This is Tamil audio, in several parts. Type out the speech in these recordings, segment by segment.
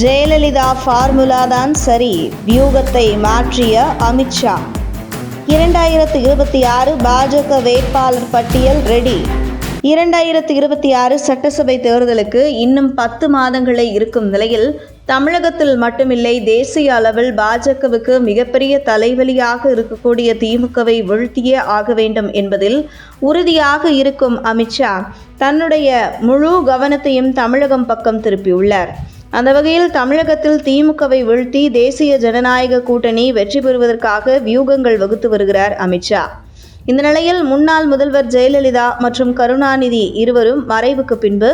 ஜெயலலிதா ஃபார்முலா தான் சரி. வியூகத்தை மாற்றிய அமித்ஷா இரண்டாயிரத்து இருபத்தி ஆறு பாஜக வேட்பாளர் பட்டியல் ரெடி இரண்டாயிரத்து இருபத்தி ஆறு சட்டசபை தேர்தலுக்கு இன்னும் பத்து மாதங்களே இருக்கும் நிலையில் தமிழகத்தில் மட்டுமில்லை தேசிய அளவில் பாஜகவுக்கு மிகப்பெரிய தலைவலியாக இருக்கக்கூடிய திமுகவை வீழ்த்தியே ஆக வேண்டும் என்பதில் உறுதியாக இருக்கும் அமித்ஷா தன்னுடைய முழு கவனத்தையும் தமிழகம் பக்கம் திருப்பியுள்ளார். அந்த வகையில் தமிழகத்தில் திமுகவை வீழ்த்தி தேசிய ஜனநாயக கூட்டணி வெற்றி பெறுவதற்காக வியூகங்கள் வகுத்து வருகிறார் அமித்ஷா. இந்த நிலையில் முன்னாள் முதல்வர் ஜெயலலிதா மற்றும் கருணாநிதி இருவரும் மறைவுக்கு பின்பு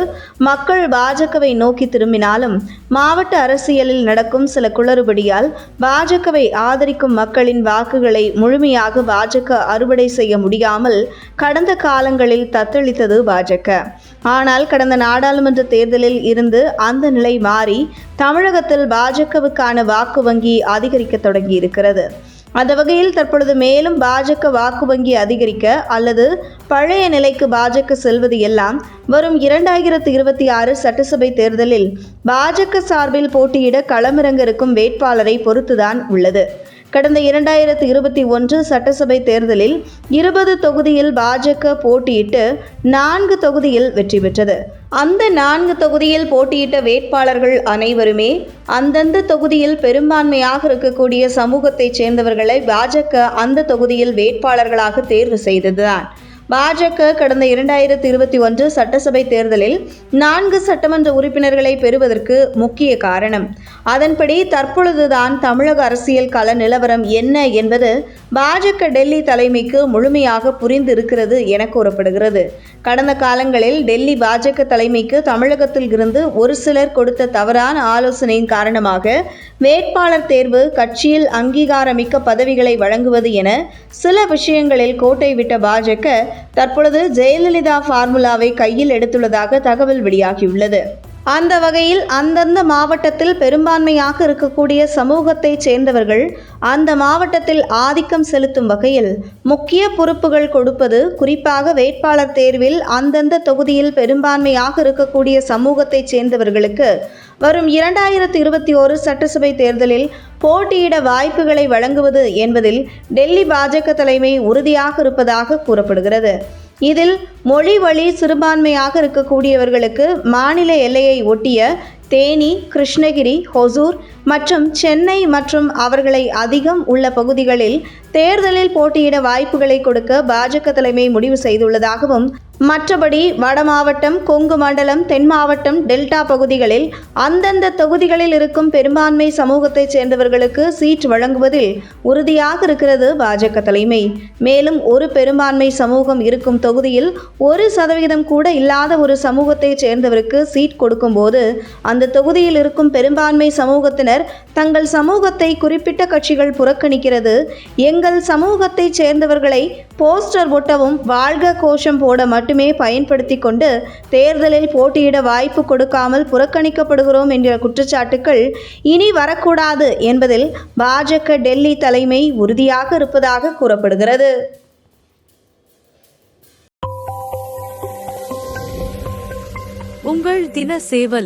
மக்கள் பாஜகவை நோக்கி திரும்பினாலும் மாவட்ட அரசியலில் நடக்கும் சில குளறுபடியால் பாஜகவை ஆதரிக்கும் மக்களின் வாக்குகளை முழுமையாக பாஜக அறுவடை செய்ய முடியாமல் கடந்த காலங்களில் தத்தளித்தது பாஜக. ஆனால் கடந்த நாடாளுமன்ற தேர்தலில் இருந்து அந்த நிலை மாறி தமிழகத்தில் பாஜகவுக்கான வாக்கு வங்கி அதிகரிக்க தொடங்கியிருக்கிறது. அந்த வகையில் தற்பொழுது மேலும் பாஜக வாக்கு வங்கி அதிகரிக்க அல்லது பழைய நிலைக்கு பாஜக செல்வது எல்லாம் வரும் இரண்டாயிரத்து இருபத்தி ஆறு சட்டசபை தேர்தலில் பாஜக சார்பில் போட்டியிட களமிறங்க இருக்கும் வேட்பாளரை பொறுத்துதான் உள்ளது. கடந்த இரண்டாயிரத்து இருபத்தி ஒன்று சட்டசபை தேர்தலில் இருபது தொகுதியில் பாஜக போட்டியிட்டு நான்கு தொகுதியில் வெற்றி பெற்றது. அந்த நான்கு தொகுதியில் போட்டியிட்ட வேட்பாளர்கள் அனைவருமே அந்தந்த தொகுதியில் பெரும்பான்மையாக இருக்கக்கூடிய சமூகத்தைச் சேர்ந்தவர்களை பாஜக அந்த தொகுதியில் வேட்பாளர்களாக தேர்வு செய்ததுதான். பாஜக கடந்த இரண்டாயிரத்தி இருபத்தி ஒன்று சட்டசபை தேர்தலில் நான்கு சட்டமன்ற உறுப்பினர்களை பெறுவதற்கு முக்கிய காரணம். அதன்படி தற்பொழுதுதான் தமிழக அரசியல் கள நிலவரம் என்ன என்பது பாஜக டெல்லி தலைமைக்கு முழுமையாக புரிந்து இருக்கிறது என கூறப்படுகிறது. கடந்த காலங்களில் டெல்லி பாஜக தலைமைக்கு தமிழகத்தில் இருந்து ஒரு சிலர் கொடுத்த தவறான ஆலோசனையின் காரணமாக வேட்பாளர் தேர்வு கட்சியில் அங்கீகாரமிக்க பதவிகளை வழங்குவது என சில விஷயங்களில் கோட்டை விட்ட பாஜக தற்பொழுது ஜெயலலிதா ஃபார்முலாவை கையில் எடுத்துள்ளதாக தகவல் வெளியாகியுள்ளது. அந்த வகையில் அந்தந்த மாவட்டத்தில் பெரும்பான்மையாக இருக்கக்கூடிய சமூகத்தைச் சேர்ந்தவர்கள் அந்த மாவட்டத்தில் ஆதிக்கம் செலுத்தும் வகையில் முக்கிய பொறுப்புகள் கொடுப்பது குறிப்பாக வேட்பாளர் தேர்வில் அந்தந்த தொகுதியில் பெரும்பான்மையாக இருக்கக்கூடிய சமூகத்தைச் சேர்ந்தவர்களுக்கு. வரும் இரண்டாயிரத்தி இருபத்தி ஓரு சட்டசபை தேர்தலில் போட்டியிட வாய்ப்புகளை வழங்குவது என்பதில் டெல்லி பாஜக தலைமை உறுதியாக இருப்பதாக கூறப்படுகிறது. இதில் மொழி வழி சிறுபான்மையாக இருக்கக்கூடியவர்களுக்கு மாநில எல்லையை ஒட்டிய தேனி கிருஷ்ணகிரி ஹொசூர் மற்றும் சென்னை மற்றும் அவர்களை அதிகம் உள்ள பகுதிகளில் தேர்தலில் போட்டியிட வாய்ப்புகளை கொடுக்க பாஜக தலைமை முடிவு செய்துள்ளதாகவும் மற்றபடி வட மாவட்டம் கொங்கு மண்டலம் தென் மாவட்டம் டெல்டா பகுதிகளில் அந்தந்த தொகுதிகளில் இருக்கும் பெரும்பான்மை சமூகத்தைச் சேர்ந்தவர்களுக்கு சீட் வழங்குவதில் உறுதியாக இருக்கிறது பாஜக தலைமை. மேலும் ஒரு பெரும்பான்மை சமூகம் இருக்கும் தொகுதியில் ஒரு சதவிகிதம் கூட இல்லாத ஒரு சமூகத்தைச் சேர்ந்தவருக்கு சீட் கொடுக்கும்போது அந்த தொகுதியில் இருக்கும் பெரும்பான்மை சமூகத்தினர் தங்கள் சமூகத்தை குறிப்பிட்ட கட்சிகள் புறக்கணிக்கிறது. எங்கள் சமூகத்தைச் சேர்ந்தவர்களை போஸ்டர் ஒட்டவும் வாழ்க கோஷம் போட பயன்படுத்தி கொண்டு தேர்தலில் போட்டியிட வாய்ப்பு கொடுக்காமல் புறக்கணிக்கப்படுகிறோம் என்ற குற்றச்சாட்டுக்கள் இனி வரக்கூடாது என்பதில் பாஜக டெல்லி தலைமை உறுதியாக இருப்பதாக கூறப்படுகிறது. உங்கள் தின சேவல்